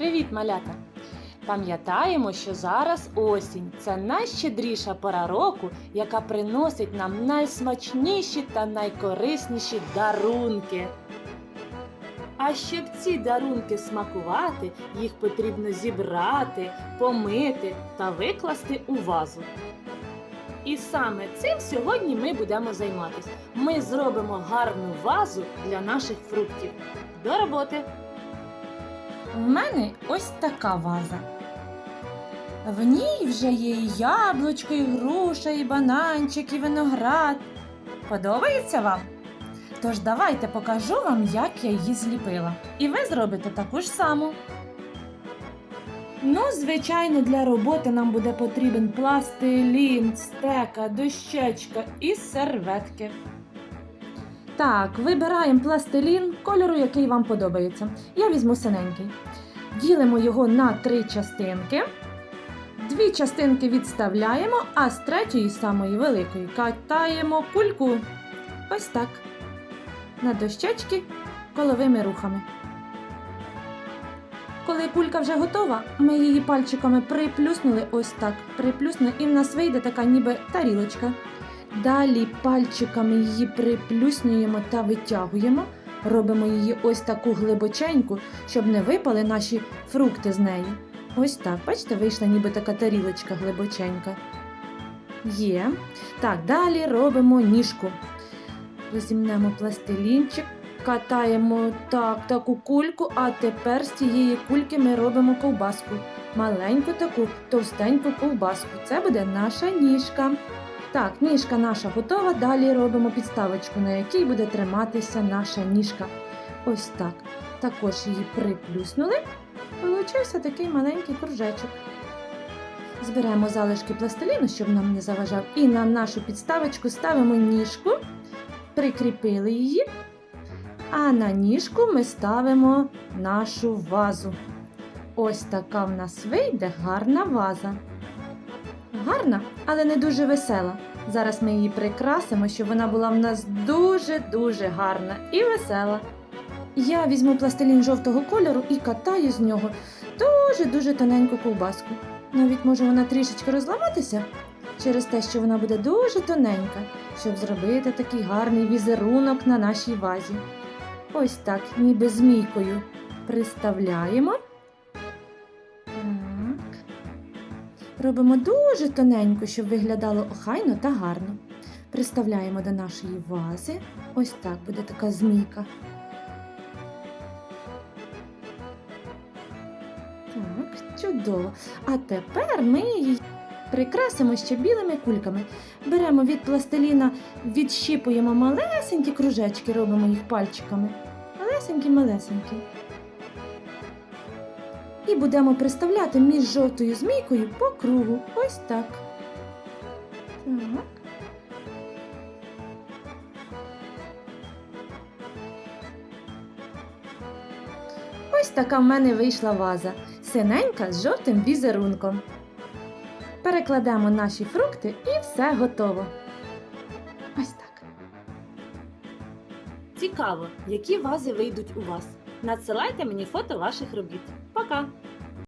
Привіт, малята! Пам'ятаємо, що зараз осінь це найщедріша пора року, яка приносить нам найсмачніші та найкорисніші дарунки. А щоб ці дарунки смакувати, їх потрібно зібрати, помити та викласти у вазу. І саме цим сьогодні ми будемо займатися. Ми зробимо гарну вазу для наших фруктів. До роботи! В мене ось така ваза. В ній вже є і яблучко, і груша, і бананчик, і виноград. Подобається вам? Тож давайте покажу вам, як я її зліпила. І ви зробите таку ж саму. Ну, звичайно, для роботи нам буде потрібен пластилін, стека, дощечка і серветки. Так, вибираємо пластилін кольору, який вам подобається. Я візьму синенький. Ділимо його на три частинки. Дві частинки відставляємо, а з третьої самої великої катаємо кульку. Ось так. На дощечки коловими рухами. Коли кулька вже готова, ми її пальчиками приплюснули ось так. Приплюснули, і в нас вийде така ніби тарілочка. Далі пальчиками її приплюснюємо та витягуємо. Робимо її ось таку глибоченьку, щоб не випали наші фрукти з неї. Ось так, бачите, вийшла ніби така тарілочка глибоченька. Є. Так, далі робимо ніжку. Розімнемо пластилінчик, катаємо так, таку кульку, а тепер з цієї кульки ми робимо ковбаску. Маленьку таку товстеньку ковбаску. Це буде наша ніжка. Так, ніжка наша готова. Далі робимо підставочку, на якій буде триматися наша ніжка. Ось так. Також її приплюснули. Получився такий маленький кружечок. Зберемо залишки пластиліну, щоб нам не заважав, і на нашу підставочку ставимо ніжку, прикріпили її, а на ніжку ми ставимо нашу вазу. Ось така в нас вийде гарна ваза. Гарна, але не дуже весела. Зараз ми її прикрасимо, щоб вона була в нас дуже-дуже гарна і весела. Я візьму пластилін жовтого кольору і катаю з нього дуже-дуже тоненьку ковбаску. Навіть може вона трішечки розламатися через те, що вона буде дуже тоненька, щоб зробити такий гарний візерунок на нашій вазі. Ось так, ніби змійкою приставляємо. Робимо дуже тоненько, щоб виглядало охайно та гарно. Приставляємо до нашої вази. Ось так буде така змійка. Так, чудово. А тепер ми її прикрасимо ще білими кульками. Беремо від пластиліна, відщіпуємо малесенькі кружечки, робимо їх пальчиками. Малесенькі-малесенькі. І будемо приставляти між жовтою змійкою по кругу. Ось так. Так. Ось така в мене вийшла ваза. Синенька з жовтим візерунком. Перекладемо наші фрукти і все готово. Ось так. Цікаво, які вази вийдуть у вас. Надсилайте мені фото ваших робіт. Пока!